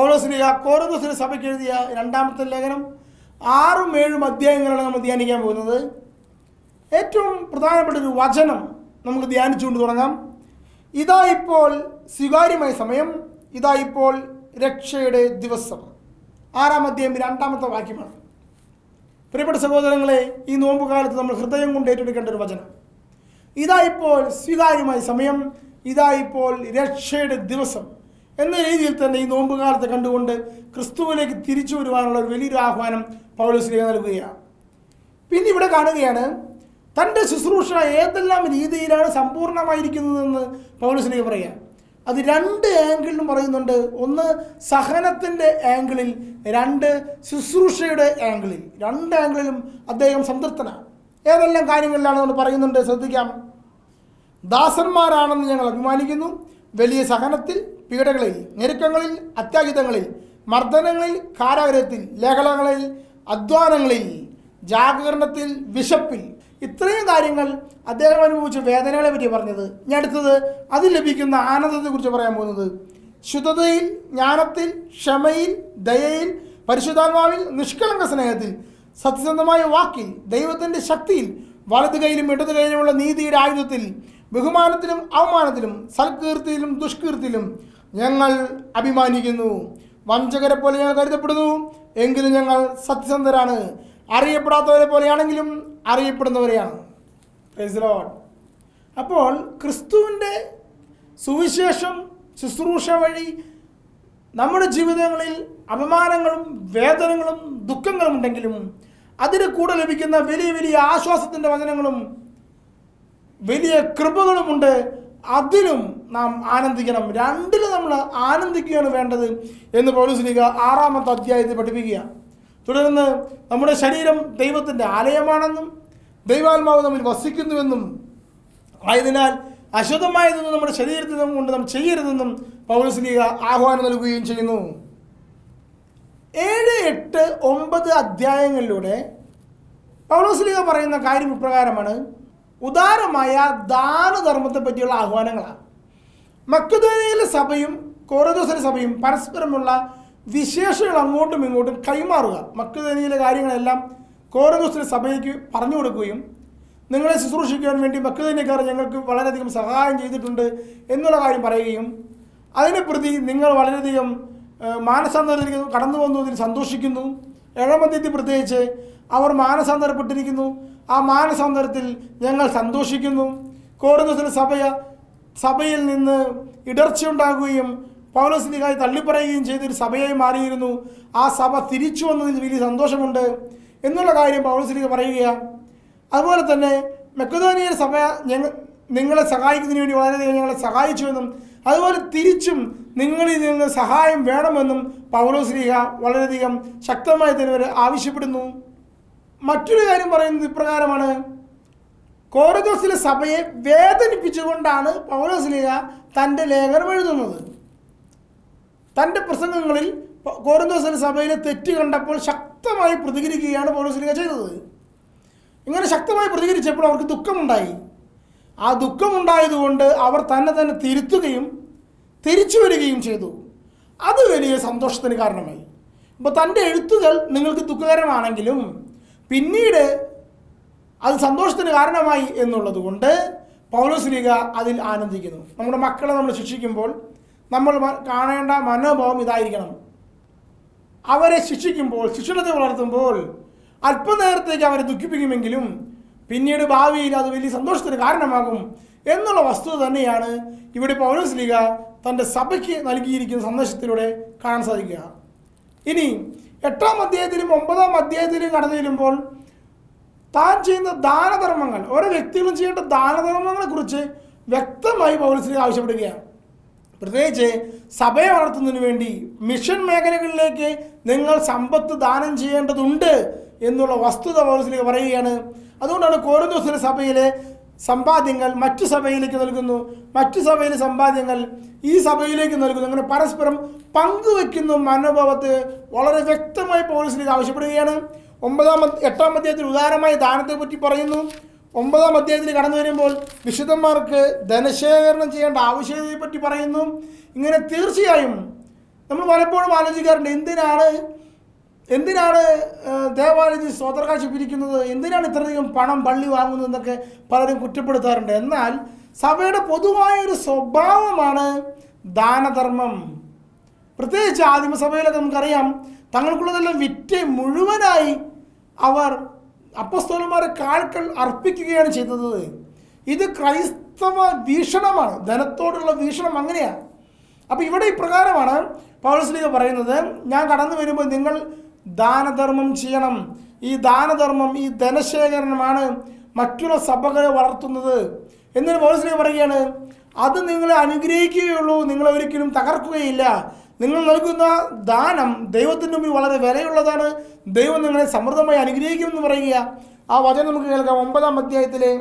പൗലോസ്ലിക കോരദോസിന് സഭയ്ക്ക് എഴുതിയ രണ്ടാമത്തെ ലേഖനം. ആറും ഏഴും അധ്യായങ്ങളാണ് നമ്മൾ ധ്യാനിക്കാൻ പോകുന്നത്. ഏറ്റവും പ്രധാനപ്പെട്ട ഒരു വചനം നമുക്ക് ധ്യാനിച്ചുകൊണ്ട് തുടങ്ങാം. ഇതാ ഇപ്പോൾ സ്വീകാര്യമായ സമയം. ഇതാ ഇപ്പോൾ രക്ഷയുടെ ദിവസം. ആറാം അധ്യായം രണ്ടാമത്തെ വാക്യമാണ്. പ്രിയപ്പെട്ട സഹോദരങ്ങളെ ഈ നോമ്പ് കാലത്ത് നമ്മൾ ഹൃദയം കൊണ്ട് ഏറ്റെടുക്കേണ്ട ഒരു വചനം. ഇതാ ഇപ്പോൾ സ്വീകാര്യമായ സമയം. ഇതാ ഇപ്പോൾ രക്ഷയുടെ ദിവസം. എന്ന രീതിയിൽ തന്നെ ഈ നോമ്പ് കാലത്ത് കണ്ടുകൊണ്ട് ക്രിസ്തുവിലേക്ക് തിരിച്ചു വരുവാനുള്ള ഒരു വലിയൊരു ആഹ്വാനം പൗലോസ്ലിക നൽകുകയാണ്. പിന്നെ ഇവിടെ കാണുകയാണ് തന്റെ ശുശ്രൂഷ ഏതെല്ലാം രീതിയിലാണ് സമ്പൂർണമായിരിക്കുന്നതെന്ന് പൗലോസ്ലിക പറയുക അത് രണ്ട് ആംഗിളിലും പറയുന്നുണ്ട്. ഒന്ന് സഹനത്തിന്റെ ആംഗിളിൽ രണ്ട് ശുശ്രൂഷയുടെ ആംഗിളിൽ രണ്ട് ആംഗിളിലും അദ്ദേഹം സംതൃപ്തനാണ്. ഏതെല്ലാം കാര്യങ്ങളിലാണ് നമ്മൾ പറയുന്നുണ്ട്? ശ്രദ്ധിക്കാം. ദാസന്മാരാണെന്ന് ഞങ്ങൾ അഭിമാനിക്കുന്നു. വലിയ സഹനത്തിൽ പീഡകളിൽ ഞെരുക്കങ്ങളിൽ അത്യാഹിതങ്ങളിൽ മർദ്ദനങ്ങളിൽ കാരാഗ്രഹത്തിൽ ലേഖനങ്ങളിൽ അധ്വാനങ്ങളിൽ ജാഗരണത്തിൽ വിശപ്പിൽ. ഇത്രയും കാര്യങ്ങൾ അദ്ദേഹം അനുഭവിച്ച വേദനകളെ പറ്റി പറഞ്ഞത്. ഞാൻ അടുത്തത് അതിൽ ലഭിക്കുന്ന ആനന്ദത്തെക്കുറിച്ച് പറയാൻ പോകുന്നത്. ശുദ്ധതയിൽ ജ്ഞാനത്തിൽ ക്ഷമയിൽ ദയയിൽ പരിശുദ്ധാത്മാവിൽ നിഷ്കളങ്ക സ്നേഹത്തിൽ സത്യസന്ധമായ വാക്കിൽ ദൈവത്തിന്റെ ശക്തിയിൽ വലത് കൈയിലും ഇടത് കൈയിലുമുള്ള നീതിയുടെ ആയുധത്തിൽ ബഹുമാനത്തിലും അവമാനത്തിലും സൽകീർത്തിയിലും ദുഷ്കീർത്തിയിലും ഞങ്ങൾ അഭിമാനിക്കുന്നു. വഞ്ചകരെ പോലെ ഞങ്ങൾ കരുതപ്പെടുന്നു. എങ്കിലും ഞങ്ങൾ സത്യസന്ധരാണ്. അറിയപ്പെടാത്തവരെ പോലെയാണെങ്കിലും അറിയപ്പെടുന്നവരെയാണ്. അപ്പോൾ ക്രിസ്തുവിന്റെ സുവിശേഷം ശുശ്രൂഷ വഴി നമ്മുടെ ജീവിതങ്ങളിൽ അപമാനങ്ങളും വേദനകളും ദുഃഖങ്ങളും ഉണ്ടെങ്കിലും അതിന് കൂടെ ലഭിക്കുന്ന വലിയ വലിയ ആശ്വാസത്തിന്റെ വചനങ്ങളും വലിയ കൃപകളുമുണ്ട്. അതിലും നാം ആനന്ദിക്കണം. രണ്ടിൽ നമ്മൾ ആനന്ദിക്കുകയാണ് വേണ്ടത് എന്ന് പൗലുസ്ലിക ആറാമത്തെ അധ്യായത്തിൽ പഠിപ്പിക്കുക തുടർന്ന് നമ്മുടെ ശരീരം ദൈവത്തിന്റെ ആലയമാണെന്നും ദൈവാത്മാവ് നമ്മിൽ വസിക്കുന്നുവെന്നും ആയതിനാൽ അശുദ്ധമായതൊന്നും നമ്മുടെ ശരീരത്തിൽ നിന്നും കൊണ്ട് നാം ചെയ്യരുതെന്നും പൗരസ്ലിക ആഹ്വാനം നൽകുകയും ചെയ്യുന്നു. ഏഴ് എട്ട് ഒമ്പത് അധ്യായങ്ങളിലൂടെ പൗലോസ്ലിക പറയുന്ന കാര്യം ഇപ്രകാരമാണ്. ഉദാരമായ ദാനധർമ്മത്തെ പറ്റിയുള്ള ആഹ്വാനങ്ങളാണ്. മക്കുദനിയിലെ സഭയും കോറദോസിലെ സഭയും പരസ്പരമുള്ള വിശേഷങ്ങൾ അങ്ങോട്ടും ഇങ്ങോട്ടും കൈമാറുക. മക്കുദേനയിലെ കാര്യങ്ങളെല്ലാം കോറദോസിലെ സഭയ്ക്ക് പറഞ്ഞു കൊടുക്കുകയും നിങ്ങളെ ശുശ്രൂഷിക്കാൻ വേണ്ടി മക്കുദേനക്കാർ ഞങ്ങൾക്ക് വളരെയധികം സഹായം ചെയ്തിട്ടുണ്ട് എന്നുള്ള കാര്യം പറയുകയും അതിനെ പ്രതി നിങ്ങൾ വളരെയധികം മാനസാന്തരത്തിൽ കടന്നു വന്നതിൽ സന്തോഷിക്കുന്നു. ഏഴാമധ്യത്തിൽ പ്രത്യേകിച്ച് അവർ മാനസാന്തരപ്പെട്ടിരിക്കുന്നു. ആ മാനസാന്തരത്തിൽ ഞങ്ങൾ സന്തോഷിക്കുന്നു. കോറുന്നതിന് സഭ സഭയിൽ നിന്ന് ഇടർച്ചയുണ്ടാകുകയും പൗലോസ്ലിഹായി തള്ളിപ്പറയുകയും ചെയ്തൊരു സഭയായി മാറിയിരുന്നു. ആ സഭ തിരിച്ചു വന്നതിൽ വലിയ സന്തോഷമുണ്ട് എന്നുള്ള കാര്യം പൗലോസ്ലിഹ പറയുകയാണ് അതുപോലെ തന്നെ മെക്കതോനിയ സഭ ഞങ്ങൾ നിങ്ങളെ സഹായിക്കുന്നതിന് വേണ്ടി വളരെയധികം ഞങ്ങളെ സഹായിച്ചുവെന്നും അതുപോലെ തിരിച്ചും നിങ്ങളിൽ നിന്ന് സഹായം വേണമെന്നും പൗലോസ്ലിഹ വളരെയധികം ശക്തമായി തന്നെ ആവശ്യപ്പെടുന്നു. മറ്റൊരു കാര്യം പറയുന്നത് ഇപ്രകാരമാണ്. കോറദോസിലെ സഭയെ വേദനിപ്പിച്ചുകൊണ്ടാണ് പൗലോസ്ലിഹ തന്റെ ലേഖനം എഴുതുന്നത്. തന്റെ പ്രസംഗങ്ങളിൽ കോറിന്തോസിലെ സഭയിലെ തെറ്റ് കണ്ടപ്പോൾ ശക്തമായി പ്രതികരിക്കുകയാണ് പൗലോസ്ലിഹ ചെയ്തത്. ഇങ്ങനെ ശക്തമായി പ്രതികരിച്ചപ്പോൾ അവർക്ക് ദുഃഖമുണ്ടായി. ആ ദുഃഖമുണ്ടായതുകൊണ്ട് അവർ തന്നെ തന്നെ തിരുത്തുകയും തിരിച്ചു വരികയും ചെയ്തു. അത് വലിയ സന്തോഷത്തിന് കാരണമായി. ഇപ്പോൾ തന്റെ എഴുത്തുകൾ നിങ്ങൾക്ക് ദുഃഖകരമാണെങ്കിലും പിന്നീട് അത് സന്തോഷത്തിന് കാരണമായി എന്നുള്ളത് കൊണ്ട് പൗലോസ്ലീഗ അതിൽ ആനന്ദിക്കുന്നു. നമ്മുടെ മക്കളെ നമ്മൾ ശിക്ഷിക്കുമ്പോൾ നമ്മൾ കാണേണ്ട മനോഭാവം ഇതായിരിക്കണം. അവരെ ശിക്ഷിക്കുമ്പോൾ ശിക്ഷണത്തെ വളർത്തുമ്പോൾ അല്പനേരത്തേക്ക് അവരെ ദുഃഖിപ്പിക്കുമെങ്കിലും പിന്നീട് ഭാവിയിൽ അത് വലിയ സന്തോഷത്തിന് കാരണമാകും എന്നുള്ള വസ്തുത തന്നെയാണ് ഇവിടെ പൗലോസ് ലീഗ തന്റെ സഭയ്ക്ക് നൽകിയിരിക്കുന്ന സന്ദേശത്തിലൂടെ കാണാൻ സാധിക്കുക. ഇനി എട്ടാം അധ്യായത്തിലും ഒമ്പതാം അധ്യായത്തിലും കടന്നു ചെല്ലുമ്പോൾ താൻ ചെയ്യുന്ന ദാനധർമ്മങ്ങൾ ഓരോ വ്യക്തികളും ചെയ്യേണ്ട ദാനധർമ്മങ്ങളെ കുറിച്ച് വ്യക്തമായി പൗരസ്ലീഗ ആവശ്യപ്പെടുകയാണ്. പ്രത്യേകിച്ച് സഭയെ വളർത്തുന്നതിന് വേണ്ടി മിഷൻ മേഖലകളിലേക്ക് നിങ്ങൾ സമ്പത്ത് ദാനം ചെയ്യേണ്ടതുണ്ട് എന്നുള്ള വസ്തുത പൗരസ്ലീഗ പറയുകയാണ്. അതുകൊണ്ടാണ് കോരന്തോസിലെ സഭയിലെ സമ്പാദ്യങ്ങൾ മറ്റു സഭയിലേക്ക് നൽകുന്നു. മറ്റു സഭയിലെ സമ്പാദ്യങ്ങൾ ഈ സഭയിലേക്ക് നൽകുന്നു. അങ്ങനെ പരസ്പരം പങ്കുവെക്കുന്ന മനോഭാവത്തെ വളരെ വ്യക്തമായി പോലീസിലേക്ക് ആവശ്യപ്പെടുകയാണ്. ഒമ്പതാം എട്ടാം അധ്യായത്തിൽ ഉദാരമായ ദാനത്തെ പറ്റി പറയുന്നു. ഒമ്പതാം അധ്യായത്തിൽ കടന്നു വരുമ്പോൾ വിശുദ്ധന്മാർക്ക് ധനശേഖരണം ചെയ്യേണ്ട ആവശ്യകതയെ പറ്റി പറയുന്നു. ഇങ്ങനെ തീർച്ചയായും നമ്മൾ പലപ്പോഴും ആലോചിക്കാറുണ്ട് എന്തിനാണ് എന്തിനാണ് ദേവാലയത്തിൽ സ്വതർക്കാഴ്ച പിരിക്കുന്നത് എന്തിനാണ് ഇത്രയധികം പണം പള്ളി വാങ്ങുന്നത് എന്നൊക്കെ പലരും കുറ്റപ്പെടുത്താറുണ്ട്. എന്നാൽ സഭയുടെ പൊതുവായ ഒരു സ്വഭാവമാണ് ദാനധർമ്മം. പ്രത്യേകിച്ച് ആദിമസഭയിലൊക്കെ നമുക്കറിയാം തങ്ങൾക്കുള്ളതെല്ലാം വിറ്റ് മുഴുവനായി അവർ അപ്പസ്തോലന്മാരെ കാൽക്കൽ അർപ്പിക്കുകയാണ് ചെയ്തത്. ഇത് ക്രൈസ്തവ വീക്ഷണമാണ്. ധനത്തോടുള്ള വീക്ഷണം അങ്ങനെയാണ് അപ്പോൾ ഇവിടെ ഇപ്രകാരമാണ് പൗലസ്ലിക പറയുന്നത് ഞാൻ കടന്നു വരുമ്പോൾ നിങ്ങൾ ദാനധർമ്മം ചെയ്യണം. ഈ ദാനധർമ്മം ഈ ധനശേഖരണമാണ് മറ്റുള്ള സഭകളെ വളർത്തുന്നത്. എന്നിട്ട് പൗലസ്ലിക പറയുകയാണ് അത് നിങ്ങളെ അനുഗ്രഹിക്കുകയുള്ളൂ. നിങ്ങളെ ഒരിക്കലും തകർക്കുകയില്ല. നിങ്ങൾ നൽകുന്ന ദാനം ദൈവത്തിന്റെ മുമ്പിൽ വളരെ വിലയുള്ളതാണ്. ദൈവം നിങ്ങളെ സമൃദ്ധമായി അനുഗ്രഹിക്കുമെന്ന് പറയുക. ആ വചനം നമുക്ക് കേൾക്കാം. ഒമ്പതാം അധ്യായത്തിലെ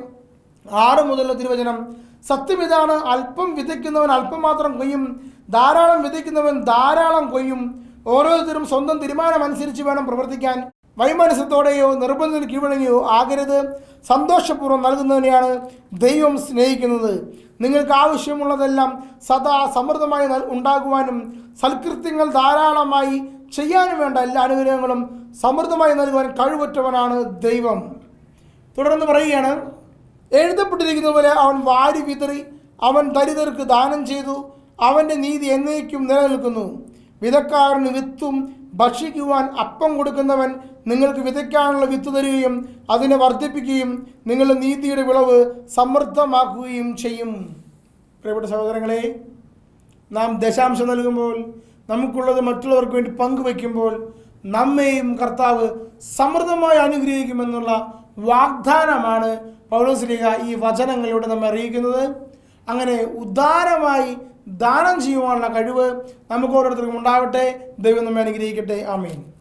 ആറ് മുതലുള്ള തിരുവചനം. സത്യം ഇതാണ്. അല്പം വിതയ്ക്കുന്നവൻ അല്പം മാത്രം കൊയ്യും. ധാരാളം വിതയ്ക്കുന്നവൻ ധാരാളം കൊയ്യും. ഓരോരുത്തരും സ്വന്തം തീരുമാനം അനുസരിച്ച് വേണം പ്രവർത്തിക്കാൻ. വൈമനസ്യത്തോടെയോ നിർബന്ധത്തിന് കീഴടങ്ങിയോ ആകരുത്. സന്തോഷപൂർവം നൽകുന്നതിനെയാണ് ദൈവം സ്നേഹിക്കുന്നത്. നിങ്ങൾക്ക് ആവശ്യമുള്ളതെല്ലാം സദാ സമൃദ്ധമായി ഉണ്ടാകുവാനും സൽകൃത്യങ്ങൾ ധാരാളമായി ചെയ്യാനും വേണ്ട എല്ലാ അനുഗ്രഹങ്ങളും സമൃദ്ധമായി നൽകുവാൻ കഴിവുറ്റവനാണ് ദൈവം. തുടർന്ന് പറയുകയാണ് എഴുതപ്പെട്ടിരിക്കുന്ന പോലെ അവൻ വാരി വിതറി അവൻ ദരിദ്രർക്ക് ദാനം ചെയ്തു അവന്റെ നീതി എന്നേക്കും നിലനിൽക്കുന്നു. വിതക്കാരന് വിത്തും ഭക്ഷിക്കുവാൻ അപ്പം കൊടുക്കുന്നവൻ നിങ്ങൾക്ക് വിതയ്ക്കാനുള്ള വിത്ത് തരികയും അതിനെ വർദ്ധിപ്പിക്കുകയും നിങ്ങളുടെ നീതിയുടെ വിളവ് സമൃദ്ധമാക്കുകയും ചെയ്യും. പ്രിയപ്പെട്ട സഹോദരങ്ങളെ നാം ദശാംശം നൽകുമ്പോൾ നമുക്കുള്ളത് മറ്റുള്ളവർക്ക് വേണ്ടി പങ്കുവയ്ക്കുമ്പോൾ നമ്മെയും കർത്താവ് സമൃദ്ധമായി അനുഗ്രഹിക്കുമെന്നുള്ള വാഗ്ദാനമാണ് പൗലോസ്ലിഹ ഈ വചനങ്ങളിലൂടെ നമ്മെ അറിയിക്കുന്നത്. അങ്ങനെ ഉദാരമായി ദാനം ചെയ്യുവാനുള്ള കഴിവ് നമുക്ക് ഓരോരുത്തർക്കും ഉണ്ടാവട്ടെ. ദൈവം നമ്മെ അനുഗ്രഹിക്കട്ടെ. ആമീൻ.